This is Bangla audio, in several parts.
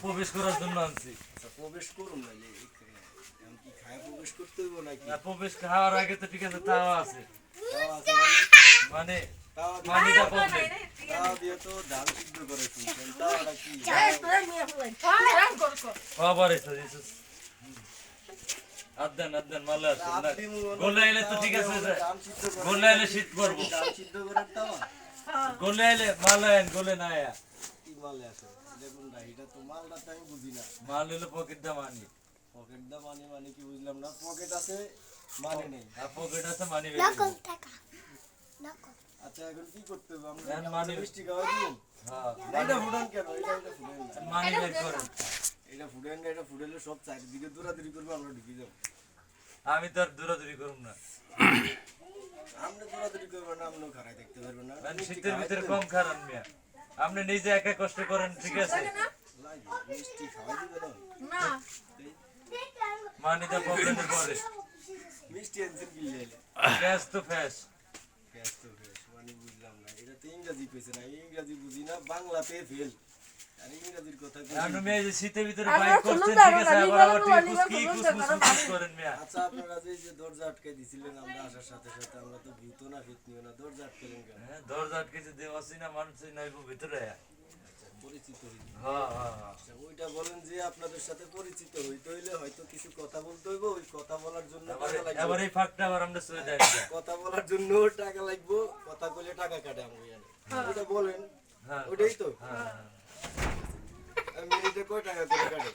প্রবেশ করার জন্য আনছি। আচ্ছা প্রবেশ করুন প্রবেশ করতে হইব নাকি? না প্রবেশ খাওয়ার আগে তো ঠিক আছে তাও আছে। মানে মানে তাও দিয়ে- পানিটা প্রবলেম তাও দিয়ে তো ধান সিদ্ধ করে শুনছেন তাও এটা কি? খাবার এসে দিছিস আদান আদান মালা আছে। না আপনি মনে- গোলে এলে তো ঠিক আছে শীত করব। সিদ্ধ করার গোলে এলে গোলে না আয়া। কি মালে আছে? দেখুন না এটা তো মালটা তো আমি বুঝি না। মাল হলো পকেট দাম আনি পকেট দা মানে মানে কি বুঝলাম না? পকেট আছে মানে নেই। আর পকেট আছে মানি নকল টাকা। নকল। আচ্ছা এখন কি করতে হবে? আমরা মানি- মিষ্টি খাওয়াই দিবেন হ্যাঁ। এটা ফুডান কেন? এটা এটা ফুডান মানি বের করেন। এটা ফুডান এটা ফুডালে সব চারিদিকে দৌড়াদৌড়ি করবে আমরা ঢুকে যাব। আমি তো আর দৌড়াদৌড়ি করুম না। আমরা দৌড়াদৌড়ি করব না খারাই দেখতে না। মানে শীতের ভিতরে দিবেন? কম খারান মিয়া। আপনি নিজে একা কষ্ট করেন ঠিক আছে? মিষ্টি খাওয়াই দিবে না। মানিটা প্রবলেমে পড়ে। মিষ্টি গ্যাস তো ফ্যাস। ব্যস্ত বেশ মানে বুঝলাম না। এটা তো ইংরাজি পেয়েছে না আমি ইংরাজি বুঝি না বাংলাতে ফেল। শীতের ভিতরে বাইক করছেন ঠিক আছে আবার আবার ঠিক কুসকুস কুসকুস করেন মিয়া। আচ্ছা আপনারা যে যে দরজা আটকে দিছিলেন আমরা আসার সাথে সাথে আমরা তো ভূত না ফিতনিও না দরজা আটকেলেন কেন? হ্যাঁ, দরজা আটকে দেওয়াছি না মানুষ নাইবো ভিতরে। আচ্ছা পরিচিত হইতে হ্যাঁ হ্যাঁ হ্যাঁ। আচ্ছা ওইটা বলেন যে আপনাদের সাথে পরিচিত হইতে হইলে হয়তো কিছু কথা বলতে হইব ওই কথা বলার জন্য এবারে টাকা লাগবে। এবার এই ফাঁকটা আবার আমরা চলে যাই কথা বলার জন্য টাকা লাগবে কথা কইলে টাকা কাটে আমরা ওইটা বলেন হ্যাঁ ওইটাই তো। হ্যাঁ। মিনিটে কয় টাকা করে কাটে?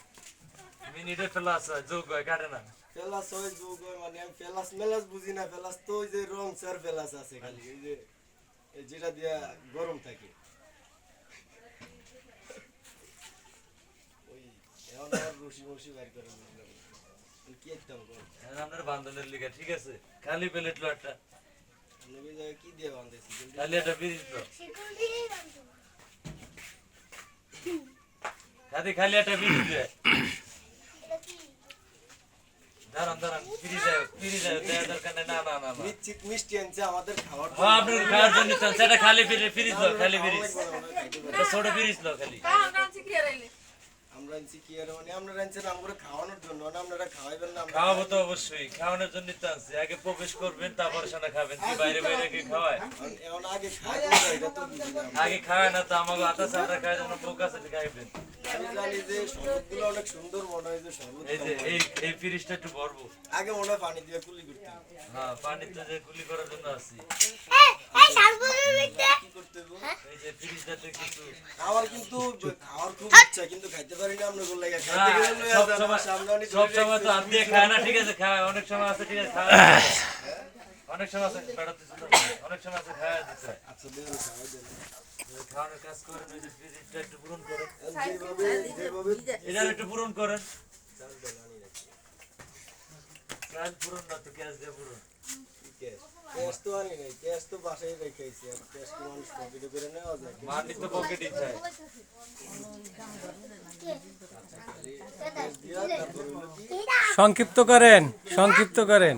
মিনিটে ফেলা আছে যোগ হয় কাটে না। ফেলাস হয় যোগ হয় মানে আমি ফেলাস মেলাস বুঝি না ফেলাস তো ওই যে রং চার ফেলাস আছে খালি এই যে যেটা দিয়া গরম থাকে। ওই এখন রশি মশি বাইর করে বুঝলাম কি একদম গরম আপনার বান্ধনের লিগা ঠিক আছে। খালি প্লেট একটা কি দিয়ে বাঁধেছি খালি একটা বিরিজ খালি খালি একটা বিরিজ দে। দাঁড়ান দাঁড়ান ফিরি যায় ফিরি যায় দেওয়ার দরকার না না না না। মিষ্টি মিষ্টি আনছে আমাদের খাওয়ার হ্যাঁ আপনার খাওয়ার জন্য চান সেটা খালি ফিরি ফিরিজ লো খালি ফিরিজ আমরা। একটা ছোট ফিরিজ লো খালি। আমরা আনছি কি আর মানে আপনারা আনছেন আমরা খাওয়ানোর জন্য না আপনারা খাওয়াইবেন না আমরা খাওয়াবো তো অবশ্যই খাওয়ানোর জন্য তো আনছি। আগে প্রবেশ করবেন তারপরে সানা খাবেন কি বাইরে বাইরে কি খাওয়ায়। এখন- আগে তো আগে খাওয়ায় না তো আমাকে আতা সামরা খাওয়ায় যেন বুক আছে খাইবেন। জানি যে শরবতগুলো অনেক সুন্দর মনে হয় যে শরবত এই যে এই এই ফিরিজটা একটু ভরবো। আগে মনে হয় পানি দিয়ে কুলি করতে হবে। হ্যাঁ পানিতে যে কুলি করার জন্য আসি কি করতে এই যে ফিরিজটাতে কিছু খাওয়ার কিন্তু খাওয়ার খুব ইচ্ছা কিন্তু খাইতে পারি না আমরা গোল লাগা খাইতে গেলে লইয়া সব যান, আমার সময় সামনে অনেক সব সময় তো রাখছে। খায় না ঠিক আছে খায় অনেক সময় আছে ঠিক আছে খায় অনেক সময় আছে বেড়াতে অনেক সময় আছে খায় দিতে আচ্ছা খাওয়ানোর কাজ করেন ওই যে ফ্রিজটা একটু পূরণ করেন। একটু পূরণ করেন। চাল না তো ক্যাশ দিয়ে পূরণ। ক্যাশ ক্যাশ তো আনি নাই ক্যাশ তো বাসায় রেখেছি আর ক্যাশ কি মানুষ পকেটে করে নেওয়া যায়? তো সংক্ষিপ্ত করেন সংক্ষিপ্ত করেন।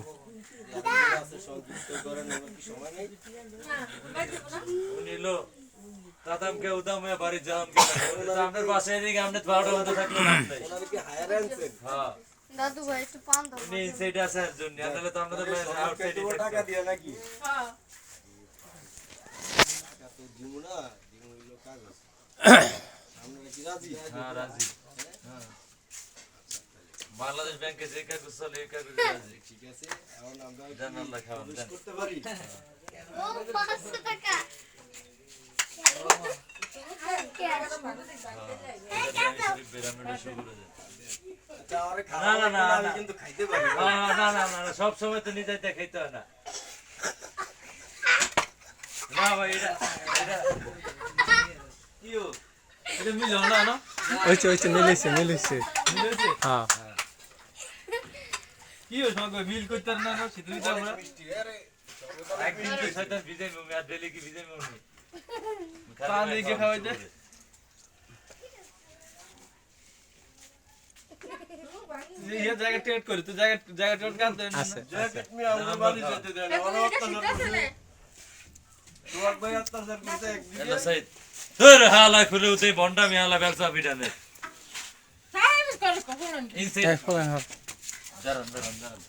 সংক্ষিপ্ত করেন আমার কি সময় নেই? তাতামকে উদামে বাড়ি যাম কে আপনার বাসায় এদিকে আপনি বারোটা মতো থাকলে লাভ নাই ওনারা কি হায়ার আনছেন হ্যাঁ। দাদু ভাই একটু পান দাও উনি ইনসাইড আছে জন্য তাহলে তো আমরা তো আউটসাইড টাকা দিয়ে নাকি? টাকা তো দিমু না দিমু হইল কাগজ। আপনারা কি রাজি? হ্যাঁ রাজি। হ্যাঁ। বাংলাদেশ ব্যাংকে যে কাগজ চলে এই কাগজ রাজি। ঠিক আছে এখন আমরা প্রবেশ দেন। করতে পারি? ও 500 টাকা আচ্ছা আমারে না, না, না, না। কিন্তু খাইতে পারি না না না না না সব সময় তো নিজে খাইতে হয় না না ভাই এটা এটা ইয়ো এটা মিল না না হয়েছে হয়েছে মিলেছে মিলেছে মিলেছে হ্যাঁ কি হো সঙ্গে মিল করতে না আমরা একদিন তো শয়তান ভিজে মুমে আর ডেলি কি ভিজে মুমে পান ইয়ে জায়গা ট্রেড করি তুই জায়গা জায়গা ট্রেড কাটতে আছে জ্যাকেট মি আমরা বাড়ি যেতে দেন আমার অত না। সোহাগ ভাই অত্যাচার করছে একদিকে এলা সাইদ। তোর হালা খুলে উঠে বন্ডা মি হালা ব্যবসা পিটানে ইনসে এই ফলেন হল। দাঁড়ান দাঁড়ান দাঁড়ান।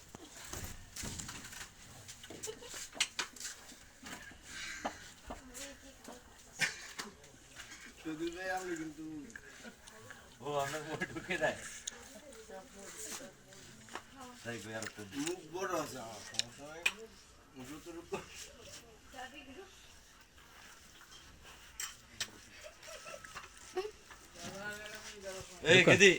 শুধু ভাই আমি কিন্তু ও আপনার মুখে ঢুকে দেয়। তো মুখ বড় আছে আমার সমস্যা নাই এই কেদি